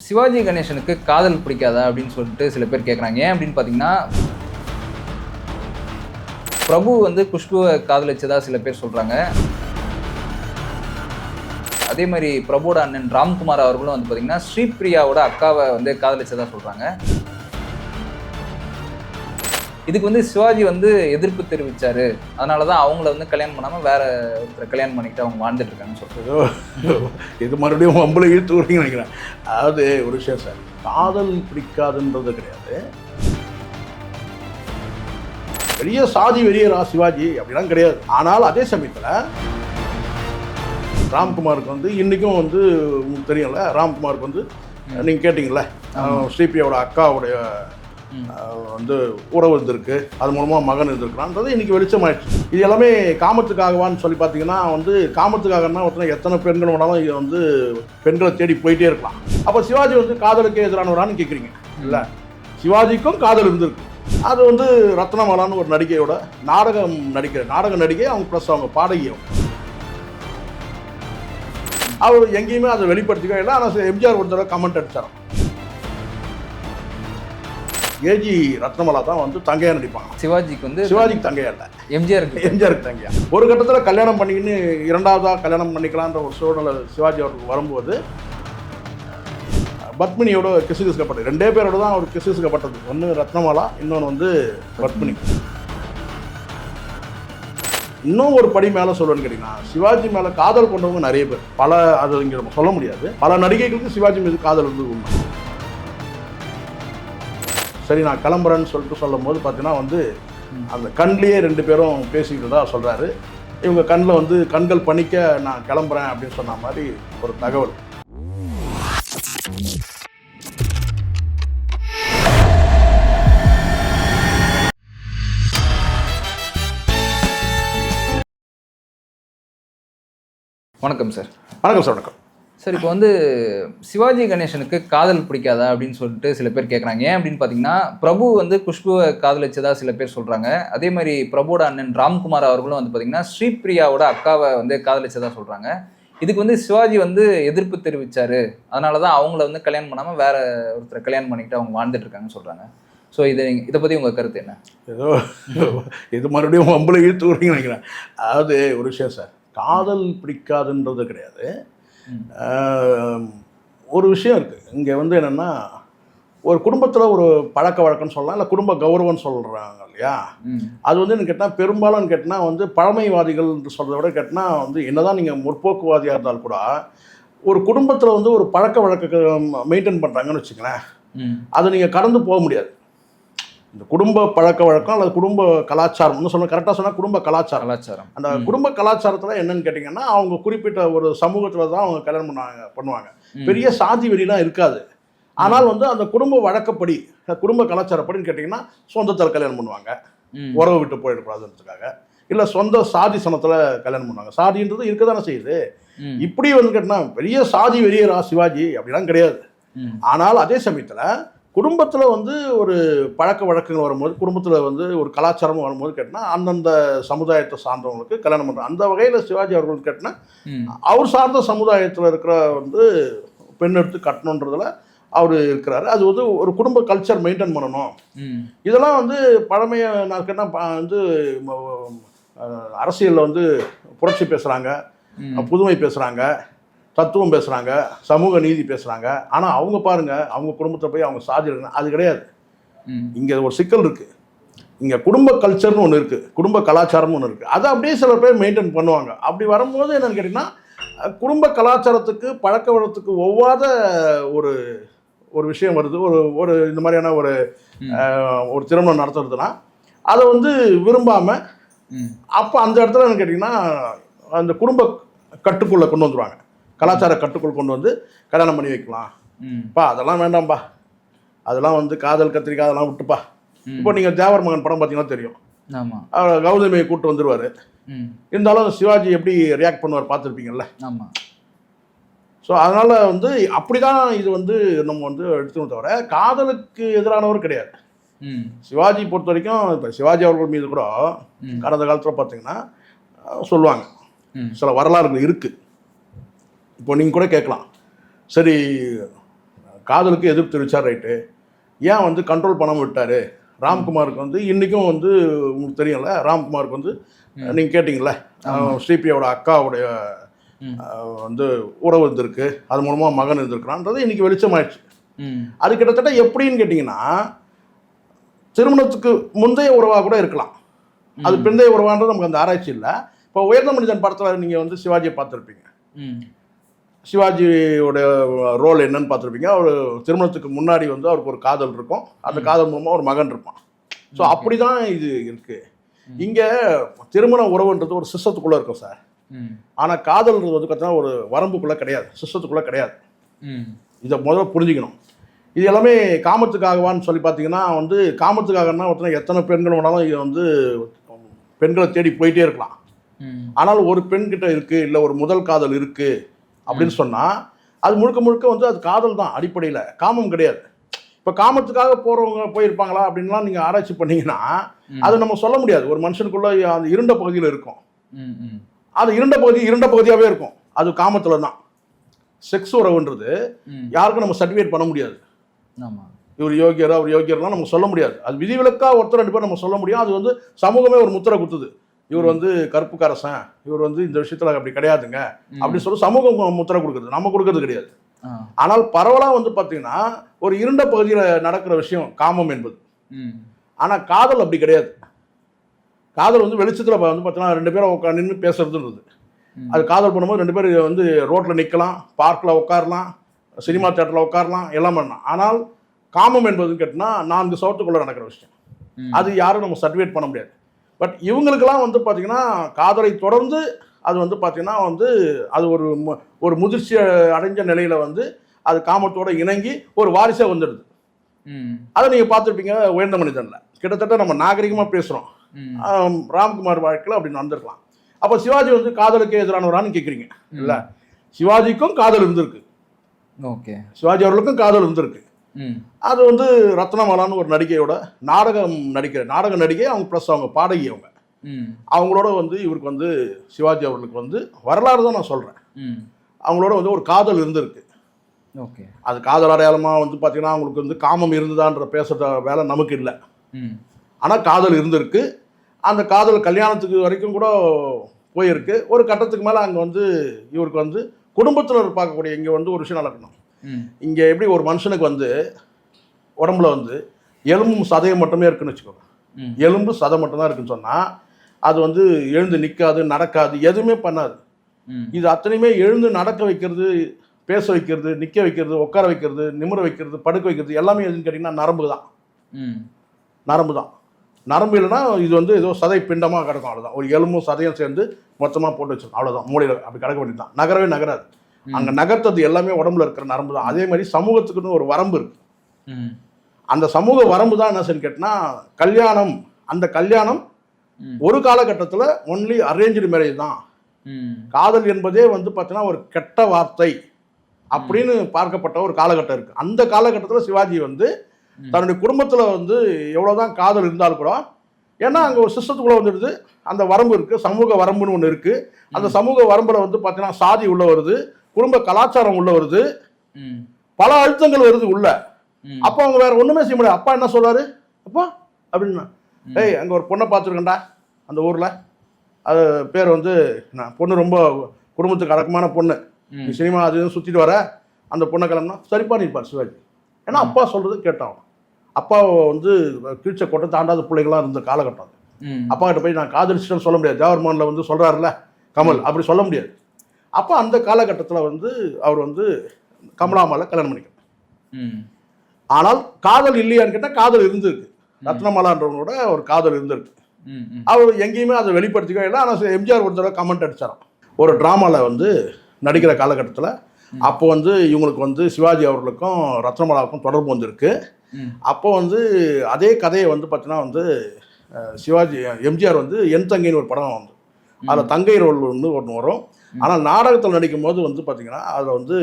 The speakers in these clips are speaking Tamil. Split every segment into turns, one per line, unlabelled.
சிவாஜி கணேசனுக்கு காதல் பிடிக்காதா அப்படின்னு சொல்லிட்டு சில பேர் கேட்குறாங்க ஏன் அப்படின்னு பார்த்தீங்கன்னா பிரபு வந்து குஷ்புவை காதலிச்சதா சில பேர் சொல்கிறாங்க அதே மாதிரி பிரபுவோட அண்ணன் ராம்குமார் அவர்களும் வந்து பார்த்தீங்கன்னா ஸ்ரீபிரியாவோட அக்காவை வந்து காதலிச்சதா சொல்கிறாங்க இதுக்கு வந்து சிவாஜி வந்து எதிர்ப்பு தெரிவிச்சாரு. அதனால தான் அவங்கள வந்து கல்யாணம் பண்ணாமல் வேற ஒருத்தரை கல்யாணம் பண்ணிக்கிட்டு அவங்க வாழ்ந்துட்டு இருக்காங்கன்னு சொல்றாங்க
ஏதோ இது மறுபடியும் வம்பளை இழுத்து விடுறீங்கன்னு நினைக்கிறேன். அதாவது ஒரு விஷயம் சார். காதல் பிடிக்காதுன்றது கிடையாது. பெரிய சாதி வெறியரா சிவாஜி அப்படிலாம் கிடையாது. ஆனால் அதே சமயத்தில் ராம்குமாருக்கு வந்து இன்றைக்கும் வந்து உங்களுக்கு தெரியும்ல ராம்குமாருக்கு வந்து நீங்கள் கேட்டிங்கல்ல ஸ்ரீபியாவோட அக்காவுடைய வந்து உறவு இருந்திருக்கு. அது மூலமாக மகன் இருந்திருக்கிறான்றது இன்னைக்கு வெளிச்சமாயிடுச்சு. இது எல்லாமே காமத்துக்காகவான்னு சொல்லி பார்த்தீங்கன்னா வந்து காமத்துக்காகனா ஒருத்தனை எத்தனை பெண்கள் வேணாலும் இது வந்து பெண்களை தேடி போயிட்டே இருக்கலாம். அப்போ சிவாஜி வந்து காதலுக்கு எதிரானவரான்னு கேட்குறீங்க இல்லை? சிவாஜிக்கும் காதல் இருந்திருக்கு. அது வந்து ரத்னமாலான்னு ஒரு நடிகையோட நாடகம் நடிக்கிற நாடக நடிகை அவங்க ப்ளஸ் அவங்க பாடகி அவங்க அவர் எங்கேயுமே அதை வெளிப்படுத்திக்கவே இல்லை. ஆனால் எம்ஜிஆர் ஒரு தடவை கமெண்ட் அடிச்சாராம். ஏஜி ரத்னமாலா தான் வந்து தங்கையா நடிப்பாங்க.
சிவாஜிக்கு வந்து
சிவாஜிக்கு தங்கையா இல்லை.
எம்ஜிஆருக்கு.
எம்ஜிஆருக்கு தங்கையா. ஒரு கட்டத்தில் கல்யாணம் பண்ணிக்கின்னு இரண்டாவதா கல்யாணம் பண்ணிக்கலான்ற ஒரு சூழ்நிலை சிவாஜி அவருக்கு வரும்போது பத்மினியோட கிசுகிசுக்கப்பட்டது ரெண்டே பேரோட தான் அவர் கிசுகிசுக்கப்பட்டது ஒன்று ரத்னமாலா இன்னொன்று வந்து பத்மினி. இன்னும் ஒரு படி மேலே சொல்லணும்னு கேட்டிங்கன்னா சிவாஜி மேலே காதல் கொண்டவங்க நிறைய பேர். பல அது இங்கே நம்ம சொல்ல முடியாது. பல நடிகைகளுக்கு சிவாஜி மீது காதல் வந்து உண்மை. சரி நான் கிளம்புறேன்னு சொல்லிட்டு சொல்லும் போது பார்த்தீங்கன்னா வந்து அந்த கண்லேயே ரெண்டு பேரும் பேசிக்கிட்டு சொல்கிறாரு இவங்க கண்ணில் வந்து கண்கள் பணிக்க நான் கிளம்புறேன் அப்படின்னு சொன்ன மாதிரி ஒரு தகவல்.
வணக்கம் சார்.
வணக்கம் சார். வணக்கம்.
சார் இப்போ வந்து சிவாஜி கணேசனுக்கு காதல் பிடிக்காதா அப்படின்னு சொல்லிட்டு சில பேர் கேட்குறாங்க ஏன் அப்படின்னு பார்த்தீங்கன்னா பிரபு வந்து குஷ்புவை காதலிச்சதா சில பேர் சொல்கிறாங்க அதே மாதிரி பிரபுவோட அண்ணன் ராம்குமார் அவர்களும் வந்து பார்த்தீங்கன்னா ஸ்ரீபிரியாவோட அக்காவை வந்து காதலிச்சதா சொல்கிறாங்க இதுக்கு வந்து சிவாஜி வந்து எதிர்ப்பு தெரிவித்தார் அதனால தான் அவங்கள வந்து கல்யாணம் பண்ணாமல் வேற ஒருத்தரை கல்யாணம் பண்ணிக்கிட்டு அவங்க வாழ்ந்துட்டு இருக்காங்கன்னு சொல்கிறாங்க ஸோ இதை இதை பற்றி உங்கள் கருத்து என்ன?
ஏதோ இது மறுபடியும் வம்பளை இழுத்து விடுறீங்கன்னு நினைக்கிறேன். அதாவது ஒரு விஷயம் சார். காதல் பிடிக்காதுன்றது கிடையாது. ஒரு விஷயம் இருக்குது இங்கே வந்து என்னென்னா ஒரு குடும்பத்தில் ஒரு பழக்க வழக்கம்னு சொல்லலாம் இல்லை குடும்ப கௌரவம்னு சொல்கிறாங்க இல்லையா? அது வந்து என்ன கேட்டால் பெரும்பாலும் கேட்டால் வந்து பழமைவாதிகள் சொல்கிறத விட கேட்டால் வந்து என்னதான் நீங்கள் முற்போக்குவாதியாக இருந்தால் கூட ஒரு குடும்பத்தில் வந்து ஒரு பழக்க வழக்க மெயின்டைன் பண்ணுறாங்கன்னு வச்சுங்களேன்
ம்.
அதை நீங்கள் கடந்து போக முடியாது. இந்த குடும்ப பழக்க வழக்கம் அல்லது குடும்ப கலாச்சாரம்னு சொன்ன கரெக்டாக சொன்னால் குடும்ப கலாச்சாரம்
கலாச்சாரம்
அந்த. குடும்ப கலாச்சாரத்தில் என்னன்னு கேட்டிங்கன்னா அவங்க குறிப்பிட்ட ஒரு சமூகத்தில் தான் அவங்க கல்யாணம் பண்ணுவாங்க பண்ணுவாங்க. பெரிய சாதி வெறிலாம் இருக்காது ஆனால் வந்து அந்த குடும்ப வழக்கப்படி குடும்ப கலாச்சாரப்படின்னு கேட்டிங்கன்னா சொந்தத்தில் கல்யாணம் பண்ணுவாங்க. உறவு விட்டு போயிடக்கூடாதுன்றதுக்காக இல்லை சொந்த சாதி சனத்தில் கல்யாணம் பண்ணுவாங்க சாதின்றது இருக்க தானே செய்யுது. இப்படி வந்து கேட்டினா பெரிய சாதி வெறியரா சிவாஜி அப்படிலாம் கிடையாது. ஆனால் அதே சமயத்தில் குடும்பத்தில் வந்து ஒரு பழக்க வழக்கங்கள் வரும்போது குடும்பத்தில் வந்து ஒரு கலாச்சாரம் வரும்போது கேட்டினா அந்தந்த சமுதாயத்தை சார்ந்தவங்களுக்கு கல்யாணம் பண்ணுறாங்க அந்த வகையில் சிவாஜி அவர்கள் கேட்டினா. அவர் சார்ந்த சமுதாயத்தில் இருக்கிற வந்து பெண் எடுத்து கட்டணுன்றதுல அவர் இருக்கிறாரு அது வந்து ஒரு குடும்ப கல்ச்சர் மெயின்டைன் பண்ணணும். இதெல்லாம் வந்து பழமையை நான் கேட்டால் வந்து அரசியலில் வந்து புரட்சி பேசுகிறாங்க. புதுமை பேசுகிறாங்க தத்துவம் பேசுகிறாங்க சமூக நீதி பேசுகிறாங்க ஆனால் அவங்க பாருங்க அவங்க குடும்பத்தை போய் அவங்க சாதி அது கிடையாது. இங்கே ஒரு சிக்கல் இருக்குது இங்கே குடும்ப கல்ச்சர்னு ஒன்று இருக்குது குடும்ப கலாச்சாரம்னு ஒன்று இருக்குது அதை அப்படியே சில பேர் மெயின்டைன் பண்ணுவாங்க. அப்படி வரும்போது என்னன்னு கேட்டிங்கன்னா குடும்ப கலாச்சாரத்துக்கு பழக்க வழக்கத்துக்கு ஒவ்வாத ஒரு ஒரு விஷயம் வருது. ஒரு ஒரு இந்த மாதிரியான ஒரு ஒரு திருமணம் நடத்துறதுன்னா அதை வந்து விரும்பாமல். அப்போ அந்த இடத்துல என்ன கேட்டிங்கன்னா அந்த குடும்ப கட்டுக்குள்ளே கொண்டு வந்துருவாங்க. கலாச்சார கட்டுக்குள் கொண்டு வந்து கல்யாணம் பண்ணி வைக்கலாம். பா அதெல்லாம் வேண்டாம்ப்பா அதெல்லாம் வந்து காதல் கத்திரிக்காய் அதெல்லாம் விட்டுப்பா. இப்போ நீங்கள் தேவர் மகன் படம் பார்த்தீங்கன்னா தெரியும் அவர் கௌதமியை கூட்டு வந்துருவார்
ம்.
இருந்தாலும் சிவாஜி எப்படி ரியாக்ட் பண்ணுவார் பார்த்துருப்பீங்கல்ல
ஆமா
ஸோ அதனால் வந்து அப்படி தான் இது வந்து நம்ம வந்து எடுத்துக்கணும் தவிர காதலுக்கு எதிரானவர் கிடையாது. சிவாஜி பொறுத்த வரைக்கும் இப்போ சிவாஜி அவர்கள் மீது கூட. கடந்த காலத்தில் பார்த்தீங்கன்னா சொல்லுவாங்க. சில வரலாறுகள் இருக்குது இப்போ நீங்கள் கூட கேட்கலாம். சரி காதலுக்கு எதிர்ப்பு தெரிவிச்சார் ரைட்டு. ஏன் வந்து கண்ட்ரோல் பண்ணாமல் விட்டார்? ராம்குமாருக்கு வந்து இன்றைக்கும் வந்து உங்களுக்கு தெரியும்ல ராம்குமாருக்கு வந்து நீங்கள் கேட்டிங்கல்ல ஸ்ரீபியோட அக்காவுடைய வந்து உறவு இருந்திருக்கு. அது மூலமாக மகன் இருந்திருக்கிறான்றது இன்றைக்கி வெளிச்சமாயிடுச்சு. அது கிட்டத்தட்ட எப்படின்னு கேட்டிங்கன்னா திருமணத்துக்கு முந்தைய உறவாக கூட இருக்கலாம். அது பிந்தைய உறவான்றது நமக்கு அந்த ஆராய்ச்சி இல்லை. இப்போ உயர்ந்த மனிதன் படத்தில் நீங்கள் வந்து சிவாஜியை பார்த்துருப்பீங்க. சிவாஜியோட ரோல் என்னன்னு பார்த்துருப்பீங்க. அவர் திருமணத்துக்கு முன்னாடி வந்து அவருக்கு ஒரு காதல் இருக்கும். அந்த காதல் மூலமாக ஒரு மகன் இருப்பான். ஸோ அப்படி தான் இது இருக்குது இங்கே திருமண உறவுன்றது ஒரு சிஸ்டத்துக்குள்ளே இருக்கும் சார். ஆனால் காதல்ன்றது வந்து பார்த்தீங்கன்னா ஒரு வரம்புக்குள்ளே கிடையாது. சிஸ்டத்துக்குள்ளே கிடையாது. இதை முதல்ல புரிஞ்சுக்கணும். இது எல்லாமே காமத்துக்காகவான்னு சொல்லி பார்த்தீங்கன்னா வந்து காமத்துக்காகனா ஒருத்தனை எத்தனை பெண்கள் வேணாலும் இது வந்து பெண்களை தேடி போயிட்டே இருக்கலாம். ஆனால் ஒரு பெண் கிட்ட இருக்குது இல்லை ஒரு முதல் காதல் இருக்குது அப்படின்னு சொன்னால் அது முழுக்க முழுக்க வந்து அது காதல் தான் அடிப்படையில். காமம் கிடையாது. இப்போ காமத்துக்காக போகிறவங்க போயிருப்பாங்களா அப்படின்லாம் நீங்கள் ஆராய்ச்சி பண்ணீங்கன்னா அதை நம்ம சொல்ல முடியாது. ஒரு மனுஷனுக்குள்ள அந்த இருண்ட பகுதியில் இருக்கும். அது இருண்ட பகுதி இருண்ட பகுதியாகவே இருக்கும். அது காமத்தில் தான். செக்ஸ் உறவுன்றது யாருக்கும் நம்ம சர்டிஃபிகேட் பண்ண முடியாது. இவர் யோகியர் அவர் யோகியர்லாம் நம்ம சொல்ல முடியாது. அது விதிவிலக்கா ஒருத்தர் ரெண்டு பேர் நம்ம சொல்ல முடியும். அது வந்து சமூகமே ஒரு முத்திரை குத்துது. இவர் வந்து கருப்புக்கரசன் இவர் வந்து இந்த விஷயத்துல அப்படி கிடையாதுங்க. அப்படி சொல்லி சமூகம் முத்திரை கொடுக்குறது. நம்ம கொடுக்கறது கிடையாது. ஆனால் பரவலாக வந்து பார்த்தீங்கன்னா ஒரு இருண்ட பகுதியில் நடக்கிற விஷயம் காமம் என்பது. ஆனால் காதல் அப்படி கிடையாது. காதல் வந்து வெளிச்சத்தில் வந்து பார்த்தீங்கன்னா ரெண்டு பேரும் உட்கா நின்று பேசுறதுன்றது. அது காதல் பண்ணும்போது ரெண்டு பேர் வந்து ரோட்டில் நிற்கலாம் பார்க்கில் உட்காரலாம் சினிமா தேட்டரில் உட்காரலாம் எல்லாம் பண்ணலாம். ஆனால் காமம் என்பதுன்னு கேட்டினா நான்கு சவத்துக்குள்ளே நடக்கிற விஷயம். அது யாரும் நம்ம சர்டிஃபிகேட் பண்ண முடியாது. பட் இவங்களுக்கெல்லாம் வந்து பார்த்தீங்கன்னா காதலை தொடர்ந்து அது வந்து பார்த்தீங்கன்னா வந்து அது ஒரு ஒரு முதிர்ச்சி அடைஞ்ச நிலையில் வந்து அது காமத்தோட இணங்கி ஒரு வாரிசே வந்துடுது. அதை நீங்கள் பார்த்துருப்பீங்க உயர்ந்த மனிதனில். கிட்டத்தட்ட நம்ம நாகரிகமாக பேசுகிறோம் ராம்குமார் வாழ்க்கையில் அப்படி நடந்திருக்கலாம். அப்போ சிவாஜி வந்து காதலுக்கு எதிரானவரான்னு கேட்குறீங்க இல்லை? சிவாஜிக்கும் காதல் இருந்திருக்கு.
ஓகே.
சிவாஜி அவர்களுக்கும் காதல் இருந்திருக்கு. அது வந்து ரத்னமாலான்னு ஒரு நடிகையோட நாடகம் நடிக்கிற நாடக நடிகை அவங்க ப்ளஸ் அவங்க பாடகி அவங்க. அவங்களோட வந்து இவருக்கு வந்து சிவாஜி அவர்களுக்கு வந்து வரலாறு தான் நான் சொல்கிறேன் அவங்களோட வந்து ஒரு காதல் இருந்திருக்கு.
ஓகே.
அது காதல் அடையாளமாக வந்து பார்த்தீங்கன்னா அவங்களுக்கு வந்து காமம் இருந்ததான்ற பேசுகிற வேலை நமக்கு இல்லை.
ம்.
ஆனால் காதல் இருந்திருக்கு. அந்த காதல் கல்யாணத்துக்கு வரைக்கும் கூட போயிருக்கு. ஒரு கட்டத்துக்கு மேலே அங்கே வந்து இவருக்கு வந்து குடும்பத்தினர் பார்க்கக்கூடிய இங்கே வந்து ஒரு விஷயம் நடக்கணும். இங்கே எப்படி ஒரு மனுஷனுக்கு வந்து உடம்புல வந்து எலும்பும் சதையும் மட்டுமே இருக்குன்னு வச்சுக்கோங்க. எலும்பு சதை மட்டும்தான் இருக்குன்னு சொன்னால் அது வந்து எழுந்து நிற்காது நடக்காது எதுவுமே பண்ணாது. இது அத்தனையுமே எழுந்து நடக்க வைக்கிறது பேச வைக்கிறது நிற்க வைக்கிறது உட்கார வைக்கிறது நிமிர வைக்கிறது படுக்க வைக்கிறது எல்லாமே எதுன்னு கேட்டிங்கன்னா நரம்பு தான். நரம்பு தான். நரம்பு இல்லைன்னா இது வந்து ஏதோ சதை பிண்டமாக கிடக்கும் அவ்வளோதான் ஒரு எலும்பும் சதையும் சேர்ந்து மொத்தமாக போட்டு வச்சிருக்கோம் அவ்வளோதான் மூளையில் அப்படி கிடக்க வேண்டியது தான் நகரவே நகராது. அங்கே நகர்த்தது எல்லாமே உடம்புல இருக்கிற நரம்பு தான் அதே மாதிரி சமூகத்துக்குன்னு ஒரு வரம்பு இருக்கு. அந்த சமூக வரம்பு தான் என்ன சொல்லி கேட்டினா கல்யாணம் அந்த கல்யாணம். ஒரு காலகட்டத்தில் ஒன்லி அரேஞ்சு மேரேஜ் தான். காதல் என்பதே வந்து பார்த்தீங்கன்னா ஒரு கெட்ட வார்த்தை அப்படின்னு பார்க்கப்பட்ட ஒரு காலகட்டம் இருக்கு. அந்த காலகட்டத்தில் சிவாஜி வந்து தன்னுடைய குடும்பத்தில் வந்து எவ்வளோதான் காதல் இருந்தாலும் கூட ஏன்னா அங்கே ஒரு சிஸ்டத்துக்குள்ளே வந்துடுது. அந்த வரம்பு இருக்குது சமூக வரம்புன்னு ஒன்று இருக்குது அந்த சமூக வரம்பில் வந்து பார்த்தீங்கன்னா சாதி உள்ள வருது. குடும்ப கலாச்சாரம் உள்ள வருது. பல அழுத்தங்கள் வருது உள்ள. அப்போ அவங்க வேற ஒன்றுமே செய்ய முடியாது அப்பா என்ன சொல்றாரு? அப்பா அப்படின்னா ஏய் அங்கே ஒரு பொண்ணை பார்த்துருக்கேன்டா அந்த ஊரில். அது பேர் வந்து நான் பொண்ணு ரொம்ப குடும்பத்துக்கு அடக்கமான பொண்ணு. நீ சினிமா அது சுற்றிட்டு வர அந்த பொண்ணை கிளம்புனா சரிப்பா நிற்பார் சிவாஜி. ஏன்னா அப்பா சொல்கிறது கேட்டான். அப்பா வந்து கீழ்ச்ச கொட்டை தாண்டாத பிள்ளைகளாம் இருந்த காலகட்டம் அப்பா கிட்ட போய் நான் காதலிச்சிட்டேன்னு சொல்ல முடியாது. தேவர்மானில் வந்து சொல்கிறாருல கமல் அப்படி சொல்ல முடியாது. அப்போ அந்த காலகட்டத்தில் வந்து அவர் வந்து கமலாமால கல்யாணம் பண்ணிக்கிறார் ஆனால் காதல் இல்லையான்னு கேட்டால் காதல் இருந்திருக்கு. ரத்னமாலான்றவங்களோட ஒரு காதல் இருந்திருக்கு. அவர் எங்கேயுமே அதை வெளிப்படுத்திக்கவே இல்லை. ஆனால் எம்ஜிஆர் ஒரு தடவை கமெண்ட் அடிச்சாராம். ஒரு ட்ராமாவில் வந்து நடிக்கிற காலகட்டத்தில் அப்போ வந்து இவங்களுக்கு வந்து சிவாஜி அவர்களுக்கும் ரத்னமாலாவுக்கும் தொடர்பு வந்திருக்கு. அப்போ வந்து அதே கதையை வந்து பார்த்தீங்கன்னா வந்து சிவாஜி எம்ஜிஆர் வந்து என் தங்கைன்னு ஒரு படம் வந்து அதில் தங்கை ரோல் வந்து ஒன்று வரும். ஆனால் நாடகத்தில் நடிக்கும் போது வந்து பார்த்தீங்கன்னா அதில் வந்து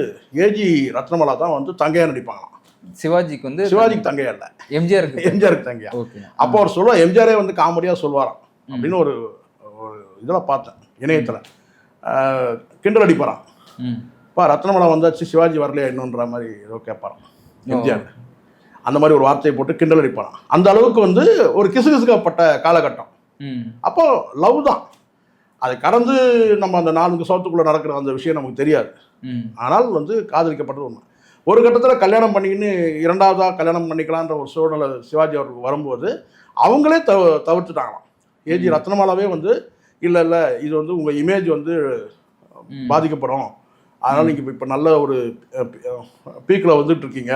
ஏஜி ரத்னமாலா தான் வந்து தங்கையாக நடிப்பாங்களாம்.
சிவாஜிக்கு வந்து
சிவாஜிக்கு தங்கையா இல்லை.
எம்ஜிஆருக்கு
எம்ஜிஆருக்கு தங்கையா.
ஓகே.
அப்போ அவர் சொல்லுவார் எம்ஜிஆரே வந்து காமெடியாக சொல்லுவாராம் அப்படின்னு ஒரு ஒரு இதில் பார்த்தேன் இணையத்தில். கிண்டல் அடிப்பாராம். இப்போ ரத்னமலை வந்தாச்சு சிவாஜி வரலையா இன்னுன்ற மாதிரி ஏதோ கேட்பாராம் எம்ஜிஆர். அந்த மாதிரி ஒரு வார்த்தையை போட்டு கிண்டல் அடிப்பான் அந்த அளவுக்கு வந்து ஒரு கிசுகிசுக்கப்பட்ட காலகட்டம். அப்போ லவ் தான். அதை கடந்து நம்ம அந்த நான்கு சவத்துக்குள்ளே நடக்கிற அந்த விஷயம் நமக்கு தெரியாது. ஆனால் வந்து காதலிக்கப்பட்டது உண்மை ஒரு கட்டத்தில் கல்யாணம் பண்ணிக்கின்னு இரண்டாவதாக கல்யாணம் பண்ணிக்கலான்ற ஒரு சூழ்நிலை சிவாஜி அவருக்கு வரும்போது அவங்களே தவ தவிர்த்துட்டாங்களாம். ஏஜி ரத்னமாலாவே வந்து இல்லை இல்லை இது வந்து உங்கள் இமேஜ் வந்து. பாதிக்கப்படும். அதனால் நீங்கள் இப்போ நல்ல ஒரு பீக்கில் வந்துட்டு இருக்கீங்க.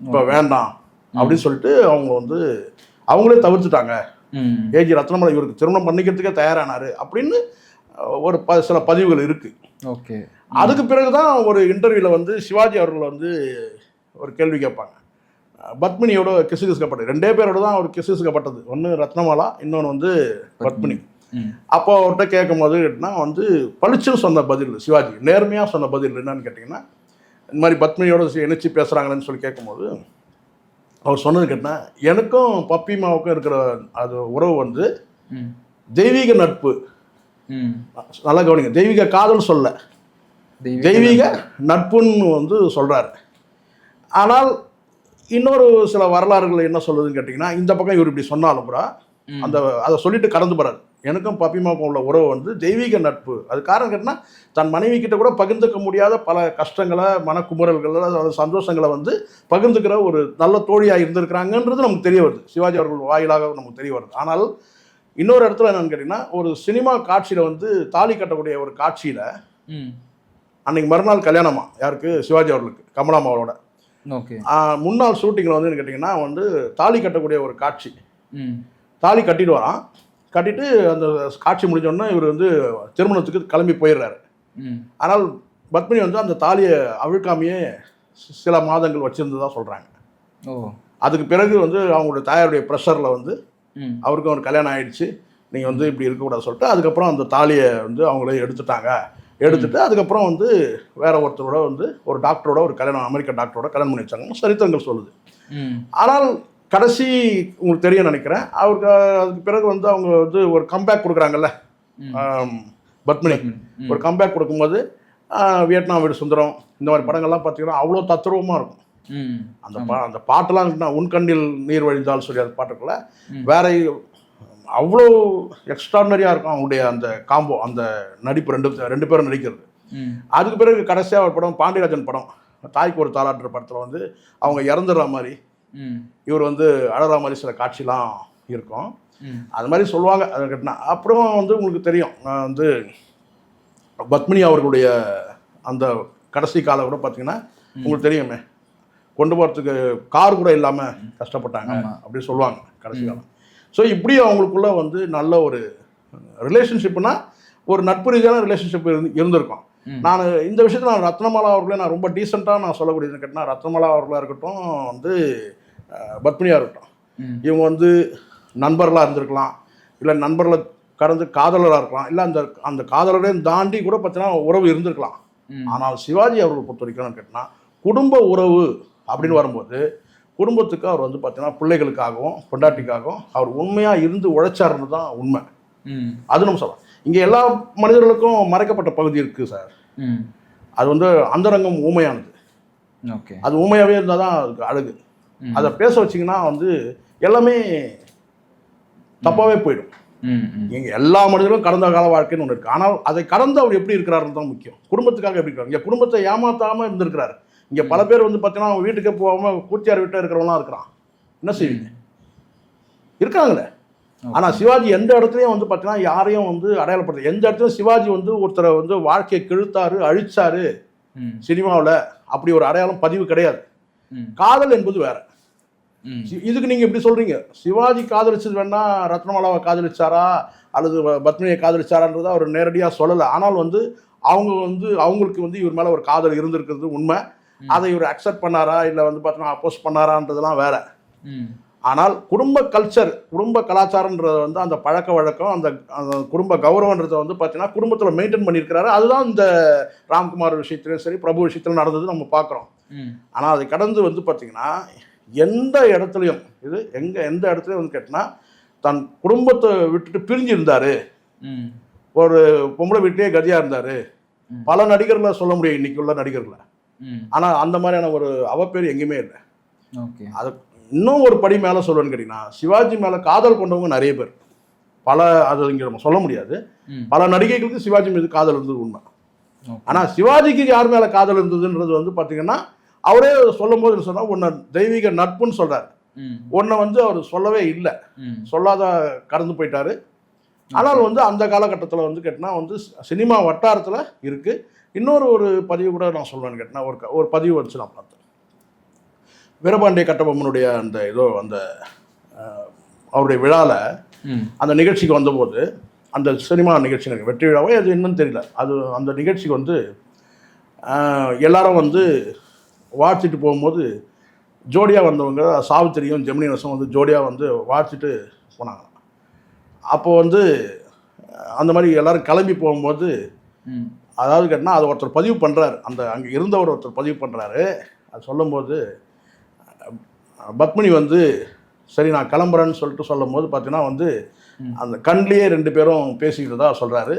இப்போ வேண்டாம். அப்படின்னு சொல்லிட்டு அவங்க வந்து அவங்களே தவிர்த்துட்டாங்க. ஏஜி ரத்னமாலா இவருக்கு திருமணம் பண்ணிக்கிறதுக்கே தயாரானாரு அப்படின்னு ஒரு ப சில பதிவுகள் இருக்குது
ஓகே.
அதுக்கு பிறகு தான் ஒரு இன்டர்வியூவில் வந்து சிவாஜி அவர்கள் வந்து ஒரு கேள்வி கேட்பாங்க. பத்மினியோட கிசுகிசுக்கப்பட்டது ரெண்டே பேரோட தான் அவர் கிசுகிசுக்கப்பட்டது ஒன்று ரத்னமாலா இன்னொன்று வந்து பத்மினி. அப்போ அவர்கிட்ட கேட்கும் போது கேட்டினா வந்து பளிச்சுன்னு சொன்ன பதில் சிவாஜி நேர்மையாக சொன்ன பதில் என்னன்னு கேட்டிங்கன்னா இந்த மாதிரி பத்மினியோட இணைச்சி பேசுகிறாங்களேன்னு சொல்லி கேட்கும்போது அவர் சொன்னது கேட்டினா எனக்கும் பப்பிமாவுக்கும் இருக்கிற அது உறவு வந்து தெய்வீக நட்பு. நல்லா கவனிங்க. தெய்வீக காதல் சொல்ல. தெய்வீக நட்புன்னு வந்து சொல்றாரு. ஆனால் இன்னொரு சில வரலாறுகள் என்ன சொல்லுதுன்னு கேட்டிங்கன்னா இந்த பக்கம் இவர் இப்படி சொன்னாலும் கூட. அந்த அதை சொல்லிட்டு கடந்து போறாரு. எனக்கும் பப்பிமாவுக்கும் உள்ள உறவு வந்து தெய்வீக நட்பு. அது காரணம் கேட்டினா தன் மனைவி கிட்ட கூட பகிர்ந்துக்க முடியாத பல கஷ்டங்களை மனக்குமுறல்களை அதாவது சந்தோஷங்களை வந்து பகிர்ந்துக்கிற ஒரு நல்ல தோழியாக இருந்திருக்கிறாங்கன்றது நமக்கு தெரிய வருது. சிவாஜி அவர்கள் வாயிலாக நமக்கு தெரிய வருது. ஆனால் இன்னொரு இடத்துல என்னன்னு கேட்டிங்கன்னா ஒரு சினிமா காட்சியில் வந்து தாலி கட்டக்கூடிய ஒரு காட்சியில் அன்னைக்கு மறுநாள் கல்யாணமா? யாருக்கு? சிவாஜி அவர்களுக்கு கமலாமாவோட
ஓகே.
முன்னாள் ஷூட்டிங்கில் வந்து கேட்டிங்கன்னா வந்து தாலி கட்டக்கூடிய ஒரு காட்சி. தாலி கட்டிட்டு வரான் கட்டிட்டு அந்த காட்சி முடிஞ்சோடனே இவர் வந்து திருமணத்துக்கு கிளம்பி போயிடுறாரு. ஆனால் பத்மினி வந்து அந்த தாலியை அவிழ்க்காமையே சில மாதங்கள் வச்சிருந்ததா சொல்கிறாங்க
ஓ.
அதுக்கு பிறகு வந்து அவங்களுடைய தாயாருடைய ப்ரெஷரில் வந்து அவருக்கும் ஒரு கல்யாணம் ஆயிடுச்சு. நீங்கள் வந்து இப்படி இருக்கக்கூடாது சொல்லிட்டு அதுக்கப்புறம் அந்த தாலியை வந்து அவங்களே எடுத்துட்டாங்க. எடுத்துட்டு அதுக்கப்புறம் வந்து வேற ஒருத்தரோட வந்து ஒரு டாக்டரோட ஒரு கல்யாணம் அமெரிக்க டாக்டரோட கல்யாணம் பண்ணி வச்சாங்க சரித்திரங்கள் சொல்லுது. ஆனால் கடைசி உங்களுக்கு தெரியும் நினைக்கிறேன். அவருக்கு அதுக்கு பிறகு வந்து அவங்க வந்து ஒரு கம்பேக் கொடுக்குறாங்கல்ல. பத்மினி. ஒரு கம்பேக் கொடுக்கும்போது வியட்நாம் வீடு சுந்தரம் இந்த மாதிரி படங்கள்லாம் பார்த்தீங்கன்னா அவ்வளோ தத்ரூபமாக இருக்கும். அந்த பா அந்த பாட்டெல்லாம் உன்கண்ணில் நீர் வழிந்தால் சொல்லி அந்த பாட்டுக்குள்ள. வேற அவ்வளோ எக்ஸ்ட்ராடனரியாக இருக்கும் அவங்களுடைய அந்த காம்போ அந்த நடிப்பு ரெண்டு ரெண்டு பேரும் நடிக்கிறது. அதுக்கு பிறகு கடைசியாக ஒரு படம் பாண்டியராஜன் படம். தாய்க்கு ஒரு தாளாட்டுற படத்தில் வந்து அவங்க இறந்துடுற மாதிரி இவர் வந்து அழற மாதிரி சில காட்சிலாம் இருக்கும். அது மாதிரி சொல்லுவாங்க. அதை கட்டினா அப்புறம் வந்து உங்களுக்கு தெரியும். நான் வந்து பத்மினி அவர்களுடைய அந்த கடைசி காலம் கூட பார்த்தீங்கன்னா உங்களுக்கு தெரியுமே. கொண்டு போகிறதுக்கு கார் கூட இல்லாமல் கஷ்டப்பட்டாங்க. அப்படி சொல்லுவாங்க கடைசி காலம். ஸோ இப்படி அவங்களுக்குள்ள வந்து நல்ல ஒரு ரிலேஷன்ஷிப்னா ஒரு நட்பு ரீதியான ரிலேஷன்ஷிப் இருந்து இருந்திருக்கும். நான் இந்த விஷயத்தில் நான் ரத்னமாலா அவர்களே நான் ரொம்ப டீசெண்டாக நான் சொல்லக்கூடியது கேட்டால் ரத்னமாலா அவர்களாக இருக்கட்டும் வந்து பத்மினியாக இருக்கட்டும் இவங்க வந்து நண்பர்களாக இருந்திருக்கலாம். இல்லை நண்பர்களை கடந்து காதலராக இருக்கலாம். இல்லை அந்த அந்த காதலரையும் தாண்டி கூட பார்த்தீங்கன்னா உறவு இருந்திருக்கலாம். ஆனால் சிவாஜி அவர்கள் பொறுத்த வரைக்கும் கேட்டால் குடும்ப உறவு அப்படின்னு வரும்போது குடும்பத்துக்கு அவர் வந்து பார்த்தீங்கன்னா பிள்ளைகளுக்காகவும் பொண்டாட்டிக்காகவும் அவர் உண்மையாக இருந்து உழைச்சாருன்னு தான் உண்மை. அது நம்ம சொல்லலாம். இங்கே எல்லா மனிதர்களுக்கும் மறைக்கப்பட்ட பகுதி இருக்குது சார். அது வந்து அந்தரங்கம் ஊமையானது.
ஓகே.
அது ஊமையாகவே இருந்தால் தான் அதுக்கு அழகு. அதை பேச வச்சிங்கன்னா வந்து எல்லாமே தப்பாகவே போயிடும். இங்கே எல்லா மனிதர்களும் கடந்த கால வாழ்க்கைன்னு ஒன்று இருக்குது ஆனால் அதை கடந்து அவர் எப்படி இருக்கிறாருன்னு தான் முக்கியம். குடும்பத்துக்காக எப்படி இருக்காரு? இங்கே குடும்பத்தை ஏமாத்தாமல் இருந்திருக்கிறாரு. இங்கே பல பேர் வந்து பார்த்தீங்கன்னா அவங்க வீட்டுக்கே போகாமல் கூத்தியார் வீட்டில் இருக்கிறவங்களாம் இருக்கிறான். என்ன செய்வீங்க? இருக்காங்களே. ஆனால் சிவாஜி எந்த இடத்துலையும் வந்து பார்த்தீங்கன்னா யாரையும் வந்து அடையாளப்படுத்த எந்த இடத்துலையும் சிவாஜி வந்து ஒருத்தரை வந்து வாழ்க்கையை கிழுத்தாரு அழிச்சாரு சினிமாவில் அப்படி ஒரு அடையாளம் பதிவு கிடையாது. காதல் என்பது வேற. இதுக்கு நீங்க எப்படி சொல்றீங்க. சிவாஜி காதலிச்சது வேணா ரத்னமாலாவை காதலிச்சாரா அல்லது ப- பத்மினியை காதலிச்சாரான்றதை அவர் நேரடியா சொல்லலை. ஆனால் வந்து அவங்க வந்து அவங்களுக்கு வந்து இவர் மேல ஒரு காதல் இருந்திருக்கிறது உண்மை. அதை இவர் அக்செப்ட் பண்ணாரா இல்லை வந்து பார்த்தீங்கன்னா அப்போஸ் பண்ணாரான்றதெல்லாம் வேற. ஆனால் குடும்ப கல்ச்சர் குடும்ப கலாச்சாரன்றது வந்து அந்த பழக்க வழக்கம் அந்த அந்த குடும்ப கௌரவன்றதை வந்து பார்த்தீங்கன்னா குடும்பத்தில் மெயின்டைன் பண்ணியிருக்கிறாரு. அதுதான் இந்த ராம்குமார் விஷயத்துலையும் சரி பிரபு விஷயத்திலும் நடந்தது நம்ம பார்க்குறோம் ஆனால் அதை கடந்து வந்து பார்த்தீங்கன்னா எந்த இடத்துலையும் இது எங்கே எந்த இடத்துலையும் வந்து கேட்டினா தன் குடும்பத்தை விட்டுட்டு பிரிஞ்சு இருந்தார்.
ம்.
ஒரு பொம்பளை வீட்டிலேயே கதியாக இருந்தார். பல நடிகர்களை சொல்ல முடியும் இன்னைக்கு உள்ள நடிகர்களை. ஆனால் அந்த மாதிரியான ஒரு அவப்பேர் எங்கேயுமே இல்லை.
ஓகே.
அது இன்னும் ஒரு படி மேலே சொல்லுவேன்னு கேட்டிங்கன்னா சிவாஜி மேலே காதல் கொண்டவங்க நிறைய பேர். பல அது இங்கே நம்ம சொல்ல முடியாது. பல நடிகைகளுக்கு சிவாஜி மீது காதல் இருந்தது உண்மை. ஆனால் சிவாஜிக்கு யார் மேலே காதல் இருந்ததுன்றது வந்து பார்த்தீங்கன்னா அவரே சொல்லும் போது சொன்னால் உன்னை தெய்வீக நட்புன்னு சொல்கிறார் ஒன்றை வந்து அவர் சொல்லவே இல்லை. சொல்லாத கடந்து போயிட்டாரு. ஆனால் வந்து அந்த காலகட்டத்தில் வந்து கேட்டினா வந்து சினிமா வட்டாரத்தில் இருக்குது இன்னொரு ஒரு பதிவு கூட நான் சொல்லுவேன்னு கேட்டினா ஒரு ஒரு பதிவு வச்சு நான் பார்த்தேன். வீரபாண்டிய கட்டபொம்மனுடைய அந்த ஏதோ அந்த அவருடைய விழாவில் அந்த நிகழ்ச்சிக்கு வந்தபோது அந்த சினிமா நிகழ்ச்சி எனக்கு வெற்றி விழாவோ அது என்னன்னு தெரியல. அது அந்த நிகழ்ச்சிக்கு வந்து எல்லாரும் வந்து வாழ்த்திட்டு போகும்போது ஜோடியாக வந்தவங்க சாவித்திரியும் ஜெமினி ரசம் வந்து ஜோடியாக வந்து வாழ்த்திட்டு போனாங்க. அப்போ வந்து அந்த மாதிரி எல்லாரும் கிளம்பி போகும்போது அதாவது கேட்டால் அது ஒருத்தர் பதிவு பண்ணுறாரு அந்த அங்கே இருந்தவர் ஒருத்தர் பதிவு பண்ணுறாரு அது சொல்லும்போது பத்மினி வந்து சரி நான் கிளம்புறேன்னு சொல்லிட்டு சொல்லும்போது பார்த்தீங்கன்னா வந்து. அந்த கண்லேயே ரெண்டு பேரும் பேசிக்கிட்டதா சொல்கிறாரு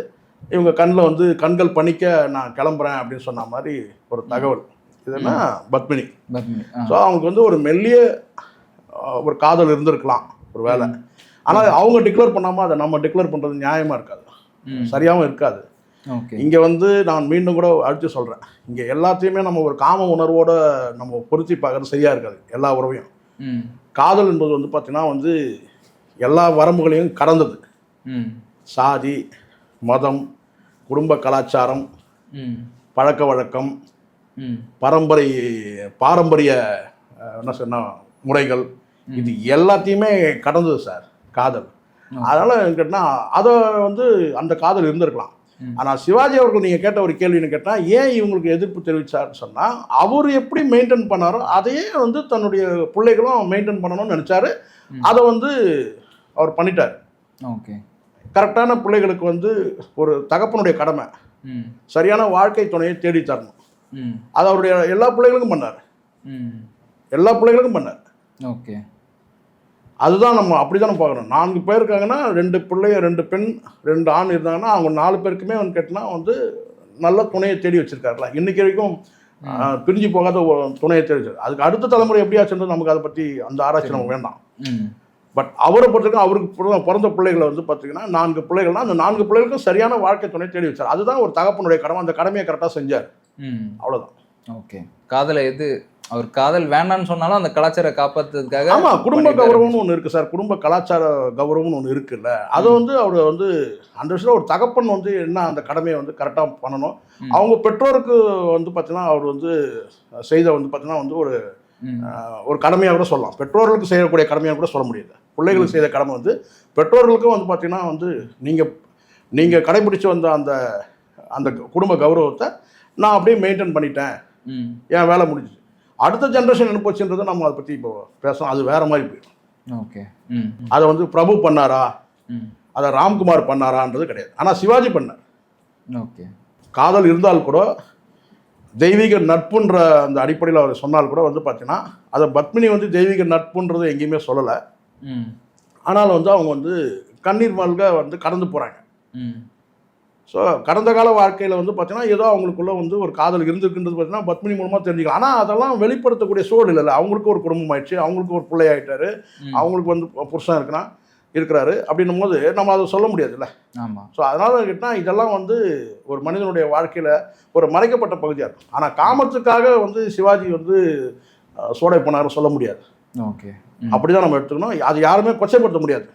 இவங்க கண்ணில் வந்து கண்கள் பணிக்க நான் கிளம்புறேன் அப்படின்னு சொன்ன மாதிரி ஒரு தகவல். இதுன்னா பத்மினி.
பத்மினி
ஸோ அவங்களுக்கு வந்து ஒரு மெல்லிய ஒரு காதல் இருந்திருக்கலாம் ஒரு வேலை ஆனால் அவங்க டிக்ளேர் பண்ணாமல் அதை நம்ம டிக்ளேர் பண்ணுறது நியாயமாக இருக்காது. சரியாகவும் இருக்காது. இங்கே வந்து நான் மீண்டும் கூட அடித்து சொல்கிறேன் இங்கே எல்லாத்தையுமே நம்ம ஒரு காம உணர்வோட நம்ம பொருத்தி பார்க்கறது சரியாக இருக்காது எல்லா உறவையும். காதல் என்பது வந்து பார்த்திங்கன்னா வந்து எல்லா வரம்புகளையும் கடந்தது. சாதி மதம் குடும்ப கலாச்சாரம் பழக்க வழக்கம் பரம்பரை பாரம்பரிய என்ன சொன்ன முறைகள் இது எல்லாத்தையுமே கடந்தது சார் காதல். அதனால் கேட்டால் அதை வந்து அந்த காதல் இருந்திருக்கலாம். ஆனால் சிவாஜி அவர்கள் நீங்கள் கேட்ட ஒரு கேள்வின்னு கேட்டால் ஏன் இவங்களுக்கு எதிர்ப்பு தெரிவிச்சார்னு சொன்னால் அவர் எப்படி மெயின்டைன் பண்ணாரோ அதையே வந்து தன்னுடைய பிள்ளைகளும் மெயின்டைன் பண்ணணும்னு நினச்சாரு. அதை வந்து அவர் பண்ணிட்டார்.
ஓகே.
கரெக்டான பிள்ளைகளுக்கு வந்து ஒரு தகப்பனுடைய கடமை. சரியான வாழ்க்கை துணையை தேடி தரணும்.
ம்.
அது அவருடைய எல்லா பிள்ளைகளுக்கும் பண்ணார். எல்லா பிள்ளைகளுக்கும் பண்ணார்.
ஓகே.
அதுதான் நம்ம அப்படி தான் பார்க்கணும். நான்கு பேர் இருக்காங்கன்னா ரெண்டு பிள்ளைய ரெண்டு பெண் ரெண்டு ஆண் இருந்தாங்கன்னா அவங்க நாலு பேருக்குமே வந்து கேட்டினா வந்து நல்ல துணையை தேடி வச்சிருக்காருல. இன்னைக்கு வரைக்கும் பிரிஞ்சு போகாத துணையை தேடி வச்சிருக்காரு. அதுக்கு அடுத்த தலைமுறை எப்படி ஆச்சுன்றது நமக்கு அதை பற்றி அந்த ஆராய்ச்சி நமக்கு வேண்டாம். பட் அவரை பொறுத்தவரைக்கும் அவருக்கு பிறந்த- பிறந்த பிள்ளைகளை வந்து பார்த்தீங்கன்னா நான்கு பிள்ளைகள்னா அந்த நான்கு பிள்ளைகளுக்கும் சரியான வாழ்க்கை துணை தேடி வச்சார். அதுதான் ஒரு தகப்பனுடைய கடமை. அந்த கடமையை கரெக்டாக செஞ்சார்.
ம்.
அவ்வளோதான்
ஓகே. காதலை எது அவர் காதல் வேண்டாம்னு சொன்னாலும் அந்த கலாச்சார காப்பாத்துறதுக்காக
ஆமா குடும்ப. கௌரவம்னு ஒன்று இருக்கு சார். குடும்ப கலாச்சார கௌரவம்னு ஒன்று இருக்குல்ல. அதை வந்து அவர் வந்து அந்த விஷயம் ஒரு தகப்பன் வந்து என்ன அந்த கடமையை வந்து கரெக்டாக பண்ணணும். அவங்க பெற்றோருக்கு வந்து பார்த்தீங்கன்னா அவர் வந்து செய்த வந்து பார்த்தீங்கன்னா வந்து ஒரு ஒரு கடமையாக கூட சொல்லலாம். பெற்றோர்களுக்கு செய்யக்கூடிய கடமையாக கூட சொல்ல முடியாது. பிள்ளைகளுக்கு செய்த கடமை வந்து பெற்றோர்களுக்கும் வந்து பார்த்தீங்கன்னா வந்து நீங்கள் நீங்கள் கடைபிடிச்சு வந்த அந்த அந்த குடும்ப கௌரவத்தை நான் அப்படியே மெயின்டைன் பண்ணிட்டேன். என் வேலை முடிஞ்சுச்சு. அடுத்த ஜென்ரேஷன் என்ன போச்சுன்றதை நம்ம அதை பற்றி இப்போ பேசலாம் அது வேற மாதிரி போயிடும்.
ஓகே.
அதை வந்து பிரபு பண்ணாரா? அதை ராம்குமார் பண்ணாரான்றது கிடையாது. ஆனால் சிவாஜி பண்ணார்.
ஓகே.
காதல் இருந்தால் கூட தெய்வீக நட்புன்ற அந்த அடிப்படையில் அவர் சொன்னால் கூட வந்து பார்த்தீங்கன்னா அதை பத்மினி வந்து தெய்வீக நட்புன்றது எங்கேயுமே சொல்லலை. ஆனால் வந்து அவங்க வந்து கண்ணீர் மல்க வந்து கடந்து போகிறாங்க
ம்.
ஸோ கடந்த கால வாழ்க்கையில் வந்து பார்த்தீங்கன்னா ஏதோ அவங்களுக்குள்ள வந்து ஒரு காதல் இருந்திருக்குன்றது பார்த்தீங்கன்னா பத்மினி மூலமாக தெரிஞ்சுக்கலாம். ஆனால் அதெல்லாம் வெளிப்படுத்தக்கூடிய சூழல் இல்லை. அவங்களுக்கு ஒரு குடும்பம் ஆயிடுச்சு அவங்களுக்கு ஒரு பிள்ளை ஆயிட்டாரு
ம்.
அவங்களுக்கு வந்து புருஷன் இருக்குன்னா இருக்கிறாரு. அப்படின்னும் போது நம்ம அதை சொல்ல முடியாதுல்ல.
ஆமா.
ஸோ அதனால் கேட்டால் இதெல்லாம் வந்து ஒரு மனிதனுடைய வாழ்க்கையில் ஒரு மறைக்கப்பட்ட பகுதியாக இருக்கும். ஆனால் காமத்துக்காக வந்து சிவாஜி வந்து சோடை போனார் சொல்ல முடியாது.
ஓகே. ம்.
அப்படி தான் நம்ம எடுத்துக்கணும். அது யாருமே கொச்சைப்படுத்த முடியாது.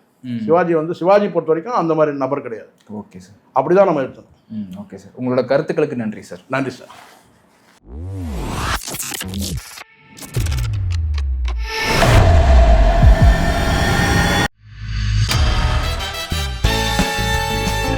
சிவாஜி வந்து சிவாஜி பொறுத்த வரைக்கும் அந்த மாதிரி நபர் கிடையாது.
Okay sir.
அப்படி தான் நம்ம எடுத்துக்கணும்
ம் ஓகே சார். உங்களோட கருத்துக்களுக்கு நன்றி சார்.
நன்றி சார்.